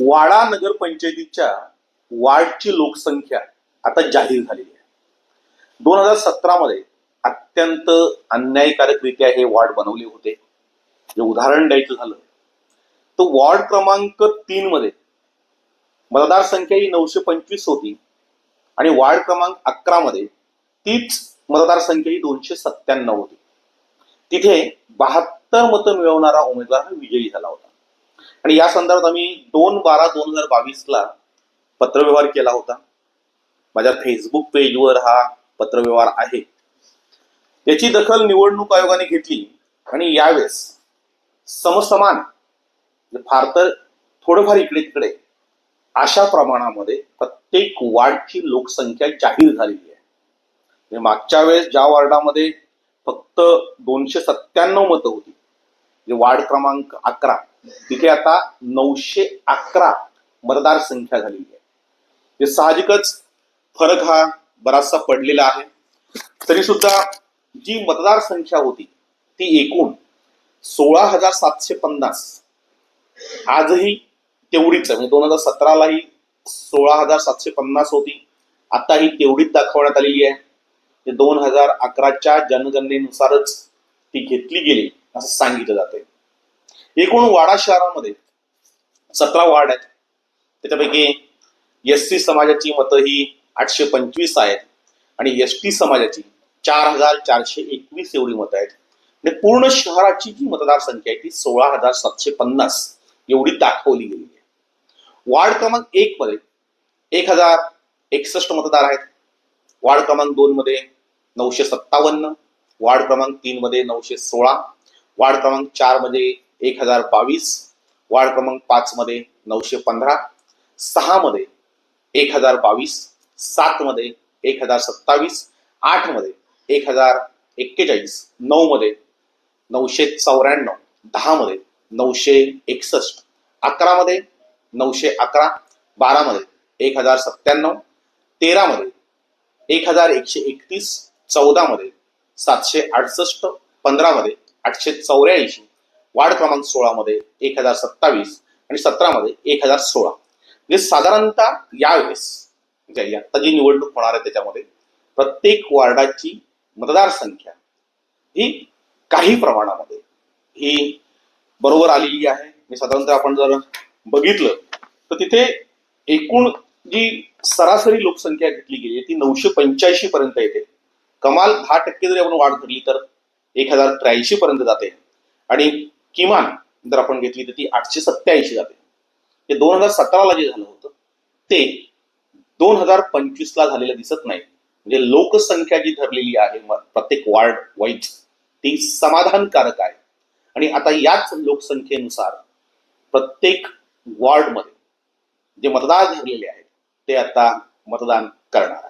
वाडा नगरपंचायतीच्या वार्डची लोकसंख्या आता जाहीर झालेली आहे. दोन हजार सतरामध्ये अत्यंत अन्यायकारकरित्या हे वार्ड बनवले होते. जे उदाहरण द्यायचं झालं तर वॉर्ड क्रमांक तीन मध्ये मतदारसंख्या ही नऊशे पंचवीस होती आणि वार्ड क्रमांक अकरा मध्ये तीच मतदारसंख्या ही दोनशे सत्त्याण्णव होती. तिथे बहात्तर मतं मिळवणारा उमेदवार हा विजयी झाला होता. आणि या संदर्भात आम्ही दोन बारा दोन हजार बावीसला पत्रव्यवहार केला होता. माझ्या फेसबुक पेजवर हा पत्रव्यवहार आहे. त्याची दखल निवडणूक आयोगाने घेतली आणि यावेळेस समसमान म्हणजे फार तर थोडंफार इकडे तिकडे अशा प्रमाणामध्ये प्रत्येक वार्डची लोकसंख्या जाहीर झालेली आहे. म्हणजे मागच्या वेळेस ज्या वार्डामध्ये फक्त दोनशे सत्त्याण्णव मतं होती म्हणजे वार्ड क्रमांक अकरा. तिथे आता नऊशे अकरा मतदार संख्या झालेली आहे. म्हणजे साहजिकच फरक हा बराचसा पडलेला आहे. तरी सुद्धा जी मतदार संख्या होती ती एकूण सोळा हजार सातशे पन्नास. आजही तेवढीच आहे. म्हणजे दोन हजार सतरालाही सोळा हजार सातशे पन्नास होती. आता ही तेवढीच दाखवण्यात आलेली आहे. ते दोन हजार अकराच्या जनगणनेनुसारच ती घेतली गेली. असं सांगितलं जाते एकूण वाडा शहरामध्ये सतरा वार्ड आहेत. त्याच्यापैकी एस सी समाजाची मतं ही आठशे पंचवीस आहेत आणि एस टी समाजाची चार हजार चारशे एकवीस एवढी मतं आहेत. आणि पूर्ण शहराची जी मतदारसंख्या आहे ती सोळा हजार सातशे पन्नास एवढी दाखवली गेली आहे. वार्ड क्रमांक एक मध्ये एक हजार एकसष्ट मतदार आहेत. वार्ड क्रमांक दोन मध्ये नऊशे सत्तावन्न वार्ड क्रमांक तीन मध्ये नऊशे सोळा वार्ड क्रमांक चारमध्ये एक हजार बावीस वार्ड क्रमांक पाच मध्ये नऊशे पंधरा सहा मध्ये एक हजार बावीस सात मध्ये एक हजार सत्तावीस आठमध्ये एक हजार एक्केचाळीस नऊ मध्ये नऊशे चौऱ्याण्णव दहा मध्ये नऊशे एकसष्ट अकरा मध्ये नऊशे अकरा बारा मध्ये एक हजार सत्त्याण्णव तेरा मध्ये एक हजार एकशे एकतीस चौदा मध्ये सातशे अडसष्ट पंधरा मध्ये आठशे चौऱ्याऐंशी. वार्ड क्रमांक सोळा मध्ये एक हजार सत्तावीस आणि सतरा मध्ये एक हजार सोळा. म्हणजे साधारणतः यावेळेस म्हणजे आता जी निवडणूक होणार आहे त्याच्यामध्ये प्रत्येक वार्डाची मतदारसंख्या ही काही प्रमाणामध्ये ही बरोबर आलेली आहे. म्हणजे साधारणतः आपण जर बघितलं तर तिथे एकूण जी सरासरी लोकसंख्या घेतली गेली आहे ती नऊशे पंच्याऐंशी पर्यंत येते. कमाल दहा टक्के जरी आपण वाढ धरली तर एक हजार त्र्याऐंशी पर्यंत जाते. आणि किमान जर आपण घेतली तर ती आठशे सत्याऐंशी जाते. ते दोन हजार सतराला जे झालं होतं ते दोन हजार पंचवीस ला झालेलं दिसत नाही. म्हणजे लोकसंख्या जी धरलेली आहे प्रत्येक वार्ड वाईज ती समाधानकारक आहे. आणि आता याच लोकसंख्येनुसार प्रत्येक वॉर्डमध्ये जे मतदार धरलेले आहेत ते आता मतदान करणार आहे